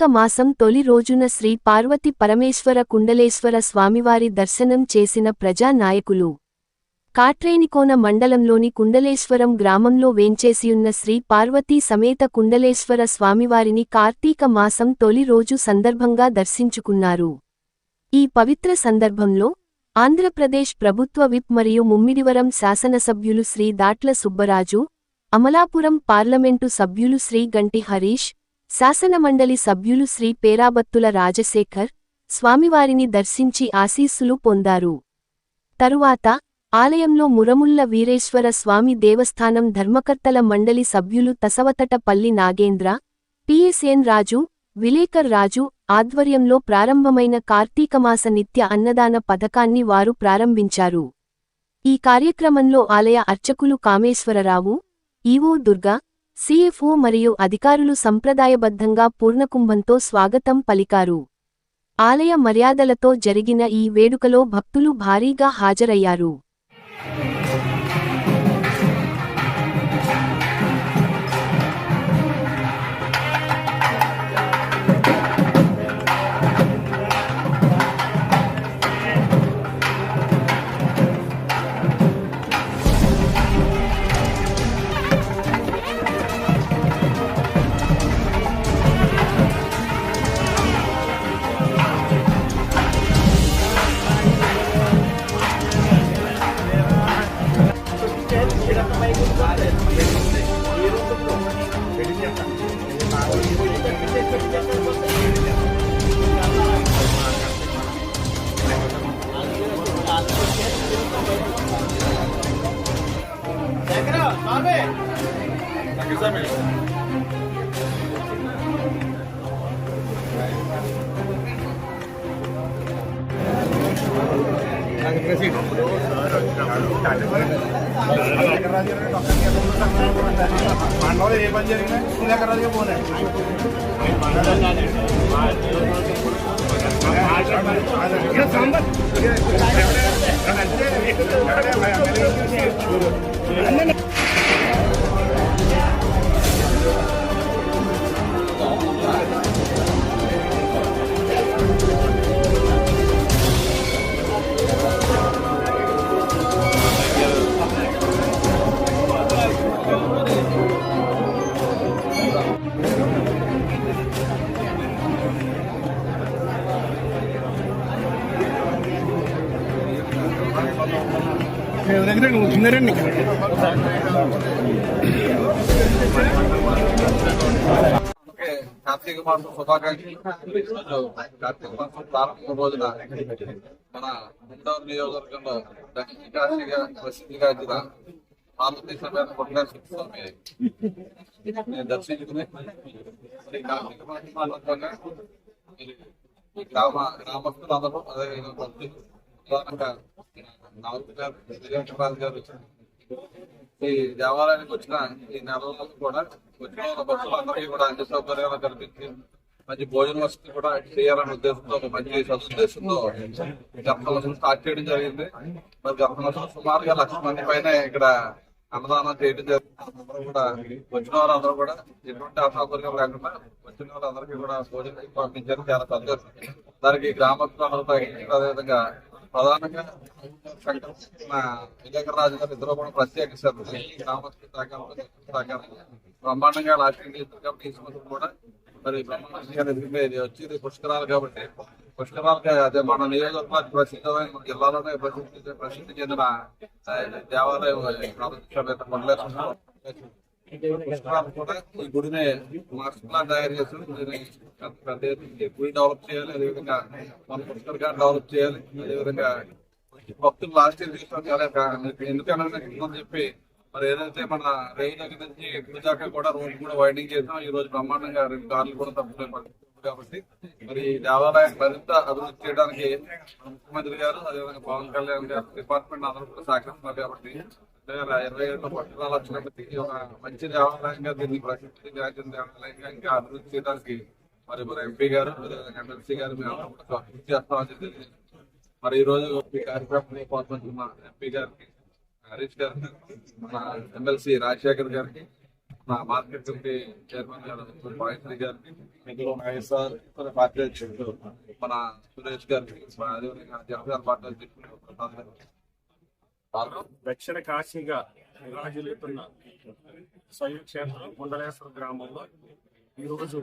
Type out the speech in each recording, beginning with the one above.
కార్తీక మాసం తొలి రోజున శ్రీ పార్వతి పరమేశ్వర కుండలేశ్వర స్వామివారి దర్శనం చేసిన ప్రజా నాయకులు కాట్రేనికోన మండలంలోని కుండలేశ్వరం గ్రామంలో వేంచేసియున్న శ్రీ పార్వతీ సమేత కుండలేశ్వర స్వామివారిని కార్తీక మాసం తొలి రోజు సందర్భంగా దర్శించుకున్నారు. ఈ పవిత్ర సందర్భంలో ఆంధ్రప్రదేశ్ ప్రభుత్వ విప్ మరియు ముమ్మిడివరం శాసనసభ్యులు శ్రీ దాట్ల సుబ్బరాజు అమలాపురం పార్లమెంటు సభ్యులు శ్రీ గంటి హరీష్ శాసనమండలి సభ్యులు శ్రీ పేరాబత్తుల రాజశేఖర్ స్వామివారిని దర్శించి ఆశీస్సులు పొందారు. తరువాత ఆలయంలో మురముల్ల వీరేశ్వర స్వామి దేవస్థానం ధర్మకర్తల మండలి సభ్యులు తసవతటపల్లి నాగేంద్ర పిఎస్ఎన్ రాజు విలేకర్ రాజు ఆధ్వర్యంలో ప్రారంభమైన కార్తీకమాస నిత్య అన్నదాన పథకాన్ని వారు ప్రారంభించారు. ఈ కార్యక్రమంలో ఆలయ అర్చకులు కామేశ్వరరావు ఈవో దుర్గా సిఎఫ్ఓ మరియు అధికారులు సంప్రదాయబద్ధంగా పూర్ణకుంభంతో స్వాగతం పలికారు. ఆలయ మర్యాదలతో జరిగిన ఈ వేడుకలో భక్తులు భారీగా హాజరయ్యారు. దగ్గర సామే దగ్గర సామే మండలంలో ఏ పని జరిగినా స్కూల్ ఎక్కడ రాజుగా పోలే దగ్గర నువ్వు చిన్నరండి ఓకే, కార్తీక మాసం శుభాకాంక్షలు. ఈరోజు కార్తీక మాసం ప్రారంభం రోజున మన గుంటూరు నియోజకవర్గంలో కాశీగా ప్రసిద్ధిగాంచిన పార్వతీ సమేత కొట్టేశ్వర స్వామి. నేను దర్శించుకుని మరి కార్తీక మాసం సందర్భంగా మరి ఈ గ్రామ గ్రామస్తులందరూ అదేవిధంగా గారు ఈ దేవాలయానికి వచ్చిన ఈ నెల కూడా వచ్చిన వాళ్ళ భక్తులందరికీ కూడా అన్ని సౌకర్యాలు కల్పించి మంచి భోజన వసతి కూడా చేయాలనే ఉద్దేశంతో ఒక మంచి సదుద్దేశంతో గత సంవత్సరం స్టార్ట్ చేయడం జరిగింది. మరి గత సంవత్సరం సుమారుగా లక్ష మంది పైన ఇక్కడ అన్నదానం చేయడం జరిగింది. కూడా వచ్చిన వారందరూ కూడా ఎటువంటి అసౌకర్యం లేకుండా వచ్చిన వారందరికీ కూడా భోజనం పంపించారు. చాలా సంతోషం. దానికి గ్రామస్తులందరూ తగ్గించి అదేవిధంగా ప్రధానంగా మన విజయకర రాజు గారు ఇద్దరు కూడా ప్రత్యేకిస్తారు గ్రామస్తుల సహకారంతో సహకారం బ్రహ్మాండంగా లాస్ట్ కాబట్టి ఈ సంవత్సరం కూడా మరి బ్రహ్మాండంగా ఎందుకంటే ఇది వచ్చేది పుష్కరాలు కాబట్టి పుష్కరాలకి అదే మన నియోజకవర్గానికి ప్రసిద్ధమైన మన జిల్లాలోనే ప్రసిద్ధి ప్రసిద్ధి చెందిన ఆ, దేవాలయం ప్రారంభించారు మండలేశ్వరం పుష్కరాలు కూడా ఈ గుడిని మాస్టర్ ప్లాన్ తయారు చేసి దీన్ని పెద్ద గుడి డెవలప్ చేయాలి అదేవిధంగా మన పుష్కర్గా డెవలప్ చేయాలి అదేవిధంగా భక్తులు లాస్ట్ ఇయర్ తీసుకొని చాలా ఎందుకన్నా చెప్పి మరి ఏదైతే మన రైలు దగ్గర నుంచి గుడి కూడా రోడ్డు కూడా వైడింగ్ చేసాం ఈ రోజు బ్రహ్మాండంగా రెండు కార్లు కూడా తప్పలేదు కాబట్టి మరి దేవాలయం మరింత అభివృద్ధి చేయడానికి ముఖ్యమంత్రి గారు అదేవిధంగా పవన్ కళ్యాణ్ గారు డిపార్ట్మెంట్ అందరూ కూడా సహకరిస్తున్నారు కాబట్టి రెండు వేల ఇరవై ఏడులో పట్టణాలు వచ్చినప్పటికీ ఒక మంచి దేవాలయంగా దీన్ని ప్రసిద్ధి గాంచిన దేవాలయంగా ఇంకా అభివృద్ధి చేయడానికి మరి మన ఎంపీ గారు ఎమ్మెల్సీ గారు మేము చేస్తామని మరి ఈ రోజు ఈ కార్యక్రమం ఎంపీ గారికి హరీష్ గారికి మన ఎమ్మెల్సీ రాజశేఖర్ గారికి నా మార్కెట్ కమిటీ చైర్మన్ గారు పాయింట్రీ గారికి ఇందులో నాగేశ్వర్ ఇతర పార్టీ అధ్యక్షుడు మన సురేష్ గారికి మన అదేవిధంగా జనసేన పార్టీ అధ్యక్షుడు ప్రసాద్ గారికి దక్షిణ కాశీగా విరాజిల్లుతున్న శైవ క్షేత్రం కుండలేశ్వర గ్రామంలో ఈరోజు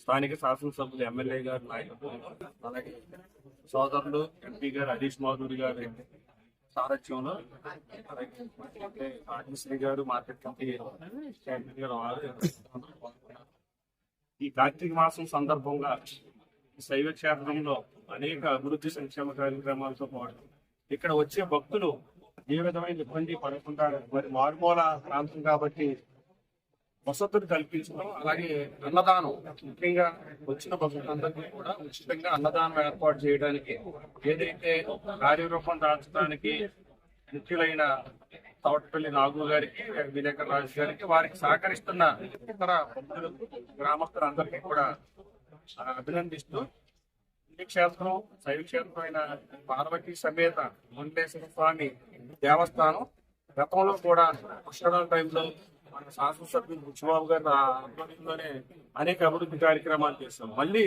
స్థానిక శాసనసభ్యులు ఎమ్మెల్యే గారు నాయకత్వంలో అలాగే సోదరులు ఎంపీ గారు హరీష్ మాధురి గారి సారథ్యంలో అలాగే గారు మార్కెట్ కమిటీ చైర్మన్ గారు వారు ఈ కార్తీక మాసం సందర్భంగా శైవ క్షేత్రంలో అనేక అభివృద్ధి సంక్షేమ కార్యక్రమాలతో పాటు ఇక్కడ వచ్చే భక్తులు ఏ విధమైన ఇబ్బంది పడకుండా మరి మారుమూల ప్రాంతం కాబట్టి వసతులు కల్పించడం అలాగే అన్నదానం. ముఖ్యంగా వచ్చిన భక్తులందరికీ కూడా ఉచితంగా అన్నదానం ఏర్పాటు చేయడానికి ఏదైతే కార్యరూపం దాల్చడానికి ముఖ్యులైన తోటపల్లి నాగు గారికి విలేకర్ రాజు గారికి వారికి సహకరిస్తున్న ఇతర భక్తులకు గ్రామస్తులందరికీ కూడా అభినందిస్తూ ఈ క్షేత్రం శైవ క్షేత్రమైన పార్వతీ సమేత ముండేశ్వర స్వామి దేవస్థానం. గతంలో కూడా పుష్కరాల టైంలో మన శాసనసభ్యులు బుచ్చిబాబు గారి ఆధ్వర్యంలోనే అనేక అభివృద్ధి కార్యక్రమాలు చేస్తాం మళ్ళీ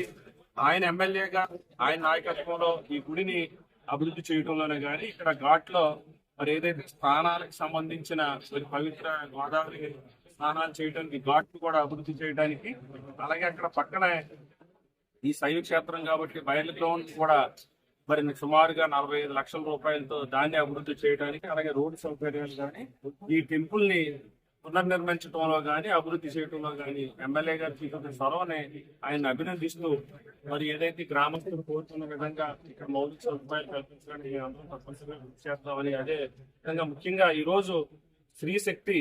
ఆయన ఎమ్మెల్యేగా ఆయన నాయకత్వంలో ఈ గుడిని అభివృద్ధి చేయడంలోనే కానీ ఇక్కడ ఘాట్లో మరి ఏదైతే స్థానాలకు సంబంధించిన మరి పవిత్ర గోదావరి స్నానాలు చేయడానికి ఘాట్లు కూడా అభివృద్ధి చేయడానికి అలాగే అక్కడ పక్కనే ఈ శైవ క్షేత్రం కాబట్టి బయలు గ్రౌండ్ కూడా మరి సుమారుగా నలభై ఐదు లక్షల రూపాయలతో దాన్ని అభివృద్ధి చేయడానికి అలాగే రోడ్డు సౌకర్యాలు కానీ ఈ టెంపుల్ని పునర్నిర్మించడంలో కానీ అభివృద్ధి చేయడంలో కానీ ఎమ్మెల్యే గారు తీసుకున్న చొరవని ఆయన అభినందిస్తూ మరి ఏదైతే గ్రామస్తులు కోరుతున్న విధంగా ఇక్కడ మౌలిక సదుపాయాలు కల్పించడానికి అందరం తప్పనిసరిగా కృషి చేస్తామని అదే విధంగా ముఖ్యంగా ఈ రోజు స్త్రీ శక్తి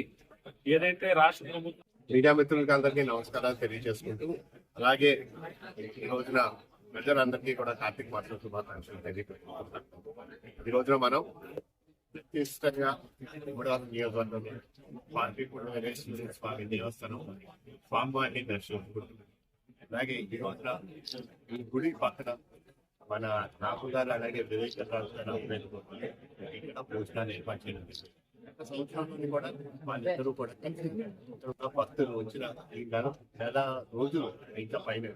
ఏదైతే రాష్ట్ర ప్రభుత్వం మీడియా మిత్రులకి అందరికీ నమస్కారాలు తెలియజేసుకుంటూ అలాగే ఈ రోజున ప్రజలందరికీ కూడా కార్తీక మాసం శుభాకాంక్షలు తెలియపెట్టుకుంటున్నాం ఈ రోజున మనం ప్రతిష్టంగా మూడవ నియోజకవర్గంలో పార్టీ కూడా స్వామి దేవస్థానం స్వామివారిని దర్శించుకుంటున్నాం అలాగే ఈ రోజున ఈ గుడి పక్కన మన రాహుల్ గారు అలాగే వివేక్ రాజు గారు ఇక్కడ భోజనాలు ఏర్పాటు చేయడం జరిగింది. గత సంవత్సరం కూడా వాళ్ళిద్దరూ కూడా భక్తులు వచ్చిన ఈ నెల నెల రోజులు ఇంకా పైన.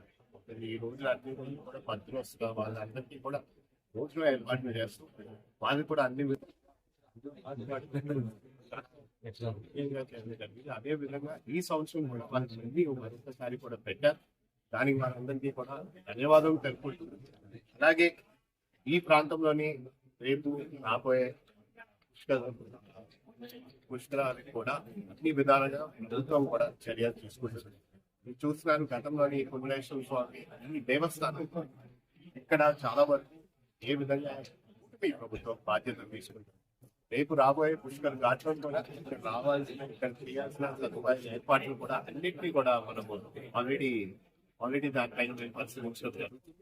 ఈ రోజులు అన్ని రోజులు కూడా భక్తులు వస్తున్నారు వాళ్ళందరికీ కూడా రోజులు ఏర్పాట్లు చేస్తున్నారు వాళ్ళు కూడా అన్ని విధాలు అదే విధంగా ఈ సంవత్సరం కూడా వాళ్ళకి మరొకసారి కూడా పెట్టారు. దానికి వాళ్ళందరికీ కూడా ధన్యవాదం తెలుపుకుంటూ అలాగే ఈ ప్రాంతంలోని రేపు రాబోయే పుష్కరాలకు కూడా అన్ని విధాలుగా ప్రభుత్వం కూడా చర్యలు తీసుకుంటుంది. మీరు చూస్తున్నారు గతంలోని కుండలేశ్వర స్వామి దేవస్థానం ఇక్కడ చాలా వరకు ఏ విధంగా ఈ ప్రభుత్వం బాధ్యత తీసుకుంటుంది. రేపు రాబోయే పుష్కర్ ఘాట్లో కూడా ఇక్కడ రావాల్సిన ఇక్కడ చేయాల్సిన సదుపాయాల ఏర్పాట్లు కూడా అన్నింటినీ కూడా మనము ఆల్రెడీ ఆల్రెడీ దానిపైన మేము పరిశీలించడం జరుగుతుంది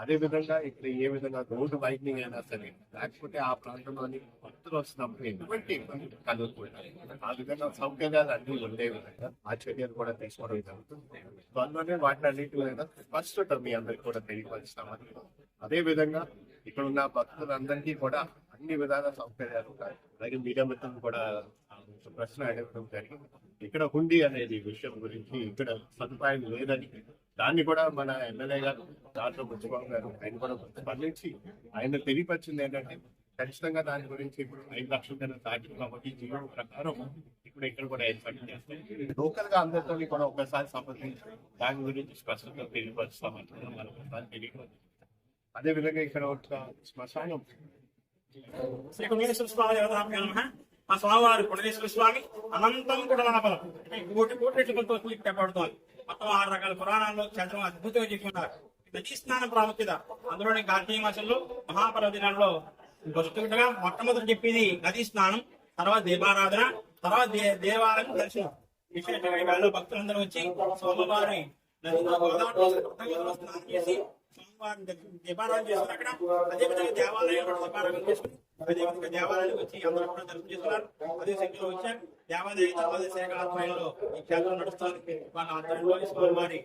అదే విధంగా ఇక్కడ ఏ విధంగా రోడ్డు వైడ్నింగ్ అయినా సరే లేకపోతే ఆ ప్రాంతంలోని భక్తులు వస్తున్నప్పుడు ఎటువంటి ఇబ్బందులు ఆ విధంగా సౌకర్యాలు అన్ని ఉండే విధంగా ఆ చర్యలు కూడా తీసుకోవడం జరుగుతుంది. దానిలోనే వాటిని అన్నింటి విధంగా స్పష్టత మీ అందరికి కూడా తెలియపరుస్తామని అదే విధంగా ఇక్కడ ఉన్న భక్తులందరికీ కూడా అన్ని విధాల సౌకర్యాలు ఉంటాయి. అలాగే మీడియా మిత్రులు కూడా ప్రశ్న అడగడం జరిగింది. ఇక్కడ హుండీ అనేది విషయం గురించి ఇక్కడ సదుపాయం లేదని దాన్ని కూడా మన ఎమ్మెల్యే గారు దాంట్లో బుచ్చిబాబు గారు ఆయన కూడా స్పందించి ఆయన తెలియపరిచింది ఏంటంటే ఖచ్చితంగా దాని గురించి ఇప్పుడు ఐదు లక్షల కన్నా దాటి కాబట్టి జీవో ప్రకారం ఇప్పుడు ఇక్కడ కూడా ఏర్పాటు చేస్తాం లోకల్గా అందరితో కూడా ఒకసారి సంప్రదించి దాని గురించి స్పష్టంగా తెలియపరుస్తామంటున్నాం మనం ఒకసారి తెలియపరుస్తాం. అదే విధంగా ఇక్కడ ఒక శ్మశానం. శ్రీ కుండలేశ్వర స్వామి దేవతాభ్యో నమః ఆ స్వామివారి కుండలేశ్వర స్వామి అనంతం కూడా బలం అంటే కోటి కోటి రెట్లతో కూలికి చెప్పబడుతోంది మొత్తం ఆరు రకాల పురాణాల్లో చంద్రం అద్భుతంగా చెప్పుకున్నారు నదీ స్నాన ప్రాముఖ్యత. అందులోని కార్తీక మాసంలో మహాపర్వదినాల్లో గొప్పగా మొట్టమొదటి చెప్పింది నదీ స్నానం తర్వాత దీపారాధన తర్వాత దేవాలయం దర్శనం. విశేషంగా వేళలో భక్తులందరూ వచ్చి స్వామివారి నదిలో గోదావరిలో స్నానం చేసి స్వామివారిని దీపారాధన చేస్తారు అక్కడ. అదేవిధంగా దేవాలయం దీపారాధన చేసుకుని అదేవిధంగా దేవాలయానికి వచ్చి అందరూ కూడా దర్శనం చేసుకున్నారు అదే శక్తిలో వచ్చారు. దేవాలయ తర్వాత శాఖ ఆధ్వర్యంలో ఈ క్షేత్రం నడుస్తుంది. వాళ్ళ ఆధ్వర్యంలో స్వామివారి